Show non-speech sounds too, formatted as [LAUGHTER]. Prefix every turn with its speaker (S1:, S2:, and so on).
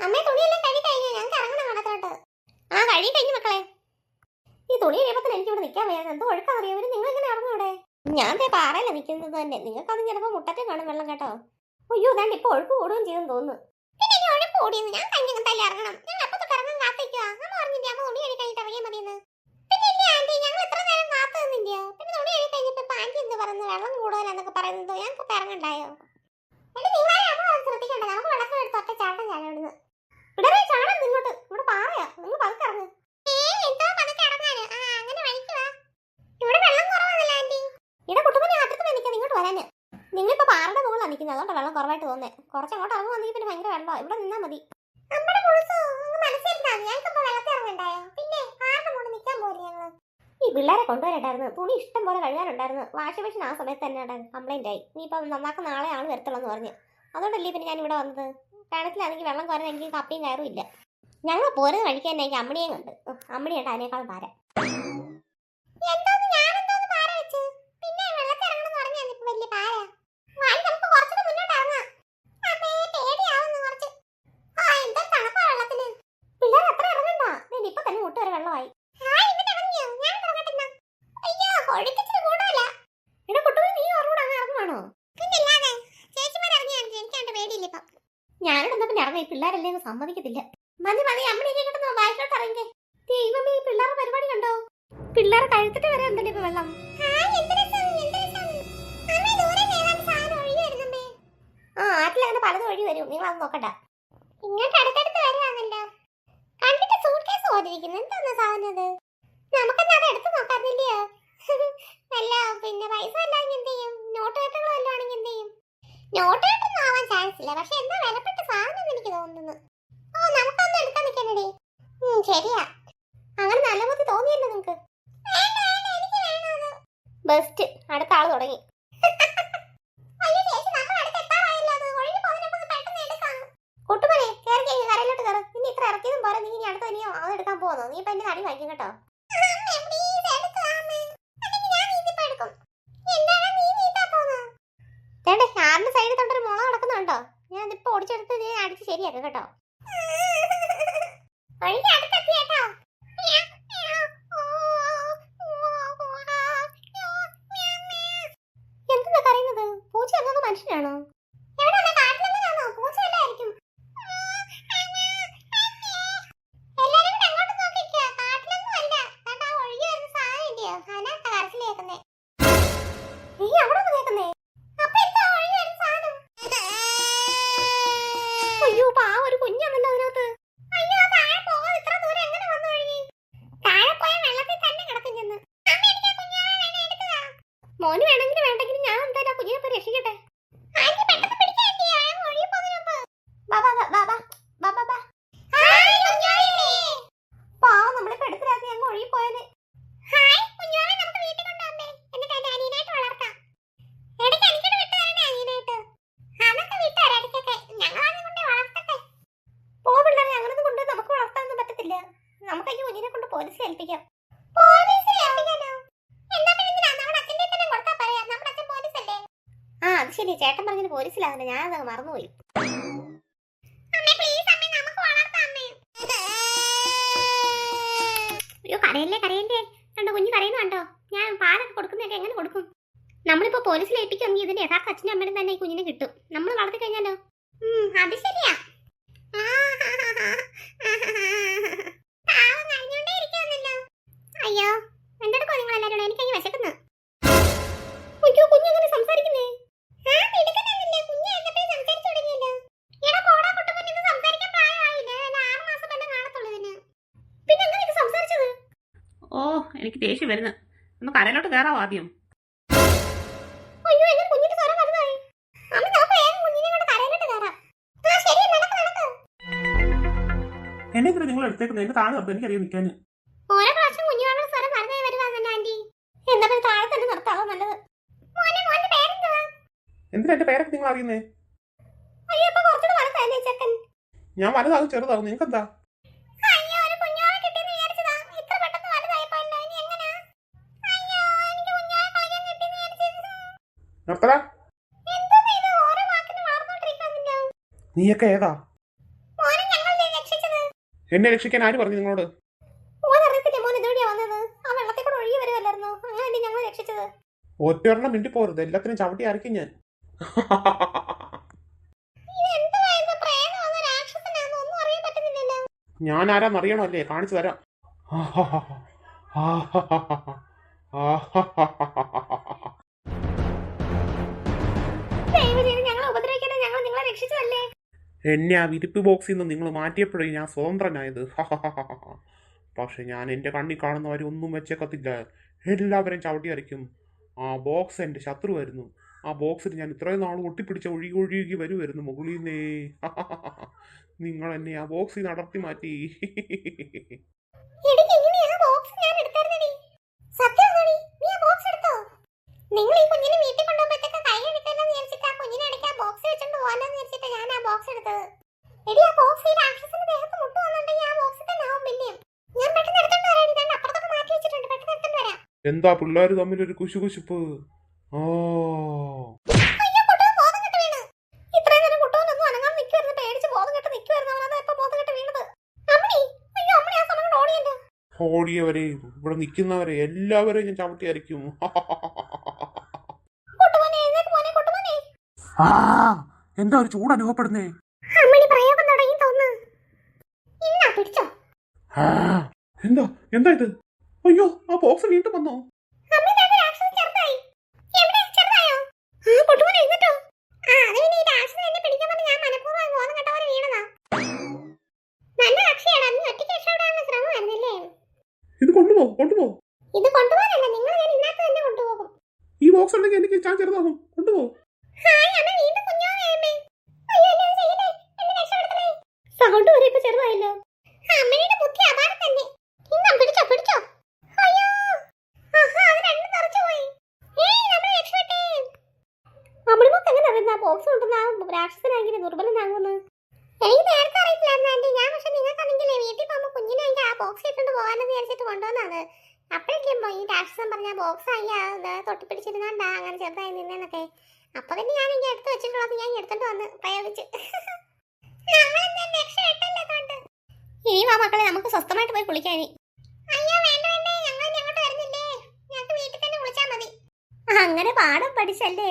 S1: അമ്മേ തുണിയെല്ലാം കഴുകി കഴിഞ്ഞു. ഞങ്ങൾക്ക് ഇറങ്ങണം ആ കഴുകി കഴിഞ്ഞു മക്കളെ. ഈ തുണി കഴിയുമ്പോൾ എനിക്ക് ഇവിടെ നിൽക്കാൻ വയ്യ എന്തോ ഒഴുക്കറിയോ നിങ്ങൾ ഇങ്ങനെ ഇറങ്ങും ഞാൻ പാറയല്ല നിൽക്കുന്നത് തന്നെ. നിങ്ങൾക്ക് അത് ചിലപ്പോൾ മുട്ടറ്റം കാണും വെള്ളം കേട്ടോ. അയ്യോ ഞാൻ ഇപ്പൊ ഒഴുക്ക് കൂടുകയും ചെയ്യുമെന്ന് തോന്നുന്നു. പിന്നെ ഞാൻ തല്ലി ഇറങ്ങണം. ഞാൻ പിന്നെ നേരം പിന്നെ പറയുന്നത് വെള്ളം പറയുന്നത് ഞങ്ങൾക്ക് ഇറങ്ങണ്ടായോ? അമ്മ ശ്രദ്ധിക്കണ്ട. നമുക്ക് എടുത്ത് ഒറ്റ ചാട്ടം ഞാൻ ഇവിടുന്ന് ഇവിടെ ചാടാൻ നിങ്ങോട്ട് ഇവിടെ പാറയാ നിങ്ങൾ പതുക്കെ ഇറങ്ങ് ഇവിടെ വെള്ളം കുറവാണല്ലോ ആന്റി ഇവിടെ കുട്ടുമണി അറ്റത്ത് നിൽക്കാൻ ഇങ്ങോട്ട് വരാന് നിങ്ങളിപ്പോ പാറയുടെ നിൽക്കുന്നത് വെള്ളം കുറവായിട്ട് തോന്നേ കുറച്ച് അങ്ങോട്ട് ഇറങ്ങുവാണെങ്കിൽ പിന്നെ ഭയങ്കര വെള്ളം ഇവിടെ നിന്നാ മതി. ഈ പിള്ളേരെ കൊണ്ടുവരണ്ടായിരുന്നു. തുണി ഇഷ്ടം പോലെ കഴുകാനുണ്ടായിരുന്നു. വാഷിംഗ് മെഷീൻ ആ സമയത്ത് തന്നെ കംപ്ലൈന്റ് ആയി. നീ ഇപ്പം നന്നാക്കുന്ന നാളെ ആണ് വരത്തുള്ളൂ എന്ന് പറഞ്ഞു. അതുകൊണ്ടല്ലേ പിന്നെ ഞാൻ ഇവിടെ വന്നത്? കിണറ്റിലാണെങ്കിൽ വെള്ളം കുറഞ്ഞ എനിക്ക് കപ്പിയും കയറും ഇല്ല. ഞങ്ങൾ പോരുന്ന വഴിക്ക് തന്നെ എനിക്ക് അമ്മണിയും കണ്ട്. ഉം, അമ്മണിയുണ്ട് അതിനേക്കാളും പാര പിള്ളേർ ഞാനിവിടെ പിന്നെ ഇറങ്ങി പിള്ളേരല്ലേ എന്ന് സമ്മതിക്കത്തില്ല. മതി മതി അമ്മയൊക്കെ കിട്ടുന്ന വായിക്കോട്ട് ഇറങ്ങി. ദൈവമേ ഈ പിള്ളേരുടെ പരിപാടി കണ്ടോ? പിള്ളേരെ കഴുത്തിട്ട് വരെ ഉണ്ടല്ലോ ഇപ്പൊ വെള്ളം. ആ ആറ്റിലങ്ങനെ പലതും വഴി വരും. നിങ്ങൾ അത് നോക്കണ്ട. ഇങ്ങോട്ട് അടുത്തടുത്ത് കണ്ടിട്ട് സൂട്ട് കേസ് നമുക്കെന്നാ അത് എടുത്ത് നോക്കാറില്ലയോ? [LAUGHS] അല്ല പിന്നെ പൈസ അല്ലാതെ എന്ത് ചെയ്യും? നോട്ട് കെട്ടുകൾ വല്ലതും ആണെങ്കിൽ എന്ത് ചെയ്യും? നോട്ട് ചാൻസ് ഇല്ല പക്ഷെ എന്താ വിലപ്പെട്ട സാധനം എനിക്ക് തോന്നുന്നു. ഓ നമുക്കൊന്നും എടുക്കാൻ നിൽക്കണ്ടേ? ശരിയാ. അങ്ങനെ നല്ല ബുദ്ധി തോന്നിയല്ലോ നിങ്ങക്ക്. ബെസ്റ്റ് അടുത്ത ആൾ തുടങ്ങി. കുട്ടുമണി കഴിഞ്ഞ് കരയിലോട്ട് കയറും ഇനി ഇത്ര ഇറക്കിയതും പോലെ നീ ഇനി അടുത്ത ഇനിയോ അത് എടുക്കാൻ പോകുന്നു നീ ഇപ്പൊ എന്റെ അടി വായിക്കും കേട്ടോ. നടക്കുന്നുണ്ടോ ഞാൻ ഇപ്പൊ ഓടിച്ചെടുത്ത് നീ അടിച്ച് ശരിയാക്കും കേട്ടോ. വഴിക്ക് അടുത്തെത്തി കേട്ടോ. എന്തിനാ കരയുന്നത്? പൂച്ച എന്നത് മനുഷ്യനാണോ? വേണമെങ്കിൽ വേണ്ടെങ്കിൽ ഞാൻ എന്തായാലും ആ കുഞ്ഞിനെ പോയി രക്ഷിക്കട്ടെ. പാവം നമ്മളിപ്പോ എടുത്തില്ലാത്ത അങ്ങ് ഒഴുകി പോയത് പോ പിള്ളേരെ അങ്ങനൊന്നും കൊണ്ട് നമുക്ക് വളർത്താനൊന്നും പറ്റത്തില്ല നമുക്ക് ഈ കുഞ്ഞിനെ കൊണ്ട് പോലീസിൽ ഏൽപ്പിക്കാം പോലീസിൽ ഏൽപ്പിക്കാനോ എന്താ പിന്നെ എന്തിനാ? നമ്മുടെ അച്ഛന്റെ തന്നെ കൊടുത്താ പറയാ. നമ്മുടെ അച്ഛൻ പോലീസല്ലേ? ശരി ചേട്ടൻ പറഞ്ഞത് പോലീസിലാകുന്നത് ഞാൻ അതങ്ങ് മറന്നുപോയി. അയ്യോ കരയല്ലേ കരയല്ലേ? കണ്ടോ കുഞ്ഞു കരയുന്നു കണ്ടോ? ഞാൻ പാലൊക്കെ കൊടുക്കുന്നതൊക്കെ എങ്ങനെ കൊടുക്കും? നമ്മളിപ്പോ പോലീസിൽ ഏൽപ്പിക്കുമെങ്കിൽ ഇതിന്റെ യഥാർത്ഥ അച്ഛനും അമ്മയും തന്നെ ഈ കുഞ്ഞിനെ കിട്ടും. നമ്മൾ വളർത്തി കഴിഞ്ഞാലോ? അത് ശരിയാ. അയ്യോ എന്തെടുക്കോ നിങ്ങൾ എല്ലാവരും എനിക്ക്
S2: എനിക്ക് ദേഷ്യം വരുന്നു. ഒന്ന് കരയിലോട്ട് കയറാവോ ആദ്യം?
S1: അയ്യോ, എങ്ങനെ കുഞ്ഞിന്റെ സ്വരം വലുതായി? അമ്മ, നമുക്ക് വേഗം കുഞ്ഞിനെ കൊണ്ട് കയറാം. ആ, ശരി, നടക്ക്, നടക്ക്.
S2: എന്നെ ഇങ്ങനെ നിങ്ങൾ എടുത്തേക്കുന്നത് എന്റെ താഴെ നിർത്തും എനിക്കറിയാം നിൽക്കാൻ.
S1: ഓരോ പ്രാവശ്യം സ്വരം വലുതായി വരുവാന്നല്ലേ, ആന്റി? എന്താ പിന്നെ താഴെ തന്നെ നിർത്താവോ നല്ലത്?
S2: എന്തിനാ എന്റെ പേരൊക്കെ നിങ്ങൾ അറിയുന്നേ ഞാൻ വലുതാകും ചെറുതാകും നിങ്ങൾക്ക് നിർത്തടാ. നീയൊക്കെ ഏതാ? എന്നെ രക്ഷിക്കാൻ ആര് പറഞ്ഞു നിങ്ങളോട്?
S1: ഒറ്റൊരെണ്ണം ആ
S2: മിണ്ടി പോരുത്. എല്ലാത്തിനും ചവിട്ടി അരക്കും ഞാൻ. ഞാൻ ആരാന്നറിയണോ അല്ലേ കാണിച്ചു തരാം.
S1: ദയവ് രക്ഷിച്ചതല്ലേ?
S2: എന്നെ ആ വിരിപ്പ് ബോക്സിൽ നിന്ന് നിങ്ങൾ മാറ്റിയപ്പോഴേ ഞാൻ സ്വതന്ത്രനായത്. പക്ഷെ ഞാൻ എന്റെ കണ്ണി കാണുന്നവരെ ഒന്നും വെച്ചേക്കത്തില്ല. എല്ലാവരും ചവിട്ടി അരയ്ക്കും. ആ ബോക്സ് എന്റെ ശത്രുവായിരുന്നു. ആ ബോക്സിൽ ഞാൻ ഇത്രയും നാൾ ഒട്ടിപ്പിടിച്ച ഒഴുകി ഒഴുകി വരുമായിരുന്നു മുകളിൽ നിന്നേ. നിങ്ങൾ എന്നെ ആ ബോക്സിൽ നടത്തി മാറ്റി
S1: എടി ഇങ്ങനെ ആ ബോക്സ് ഞാൻ എടുത്തായിരുന്നെടി സത്യമാണോടി നീ ആ ബോക്സ് എടുത്തോ നിങ്ങൾ ഈ കുഞ്ഞിനെ വീട്ടിൽ കൊണ്ടുപോകുമ്പോഴത്തേക്ക് കൈ എടുക്കല്ലെന്ന് വിചാരിച്ചിട്ട് ആ കുഞ്ഞിനെ ഇടയ്ക്ക് ആ ബോക്സ് വെച്ചോണ്ട് പോകാനെന്ന് വിചാരിച്ചിട്ട് ഞാൻ ആ ബോക്സ് എടുത്തത് എടി ആ ബോക്സ് ഈ രാക്ഷസന്റെ ദേഹത്ത് മുട്ട് വന്നിട്ടുണ്ടെങ്കിൽ ആ ബോക്സിൽ തന്നെ ആവും പിന്നെയും ഞാൻ പെട്ടെന്ന് എടുത്തോണ്ട് വരാം ഇതാണ്ട് അപ്പുറത്തൊക്കെ മാറ്റി വെച്ചിട്ടുണ്ട് പെട്ടെന്ന് എടുത്തോണ്ട് വരാം
S2: എന്താ പിള്ളേർ തമ്മിലൊരു കുശുകുശുപ്പ് ഓ
S1: അയ്യോ കുട്ടുവൻ ബോധം കെട്ട് വീണ് ഇത്രയും നേരം കുട്ടുവനൊന്നും അനങ്ങാൻ നിൽക്കുവായിരുന്നു പേടിച്ച് ബോധം കെട്ട് നിൽക്കുവായിരുന്നു അവനതാ ഇപ്പൊ ബോധം കെട്ട് വീണത് അമ്മണി അയ്യോ അമ്മണി ആ ഒരു കൊണ്ട് ഓ
S2: ഓടിയവരെ ഇവിടെ നിൽക്കുന്നവരെ എല്ലാവരെയും ഞാൻ ചവിട്ടി അരയ്ക്കും. [LAUGHS] ആ എന്താ ഒരു ചൂട് അനുഭവപ്പെടുന്നേ? എന്താ എന്താ ഇത്? അയ്യോ ആ ബോക്സ് വീണ്ടും വന്നോ? ഇത് കൊണ്ടുപോ കൊണ്ടുപോ.
S1: ഇത് കൊണ്ടുപോകാനല്ല നിങ്ങൾ ഞാൻ ഇന്നത്തെ തന്നെ കൊണ്ടുപോകും.
S2: ഈ ബോക്സ് ഉണ്ടെങ്കിൽ എനിക്ക് ഞാൻ ചെറുതാകും. കൊണ്ടുപോ.
S1: സൗണ്ട് വരെ ഇപ്പൊ ചെറുതായല്ലോ. അമ്മയുടെ ബുദ്ധി അപാരം തന്നെ ഇന്നാ പിടിച്ചോ പിടിച്ചോ അയ്യോ ആഹാ അത് രണ്ടും തെറിച്ചു പോയി ഏയ് നമ്മൾ രക്ഷപ്പെട്ടേ അമ്മടിമൊക്കെ എങ്ങനെ അറിയുന്ന ബോക്സ് കൊണ്ടുവന്ന ആ രാക്ഷസനാണെങ്കിൽ ദുർബലനാകുമെന്ന് എനിക്ക് നേരത്തെ അറിയില്ലായിരുന്നു ആന്റി ഞാൻ പക്ഷെ നിങ്ങൾക്കാണെങ്കിലേ വീട്ടിൽ പോകുമ്പോൾ കുഞ്ഞിനെ ആ ബോക്സ് ഇട്ടുകൊണ്ട് പോകാനെന്ന് വിചാരിച്ചിട്ട് കൊണ്ടുവന്നാണ്. അപ്പോഴേക്കും ഈ രാക്ഷസൻ പറഞ്ഞ ബോക്സ് ആയി തൊട്ടിപ്പിടിച്ചിരുന്നാണ്ടാ അങ്ങനെ ചെറുതായി നിന്നേന്നൊക്കെ. അപ്പൊ തന്നെ ഞാൻ ഇങ്ങനെ എടുത്ത് വെച്ചിട്ടുള്ളത് ഞാൻ എടുത്തോണ്ട് വന്ന് പ്രയോഗിച്ച്. ഇനി വാ മക്കളെ നമുക്ക് സ്വസ്ഥമായിട്ട് പോയി കുളിക്കാൻ അങ്ങനെ പാഠം പഠിച്ചല്ലേ?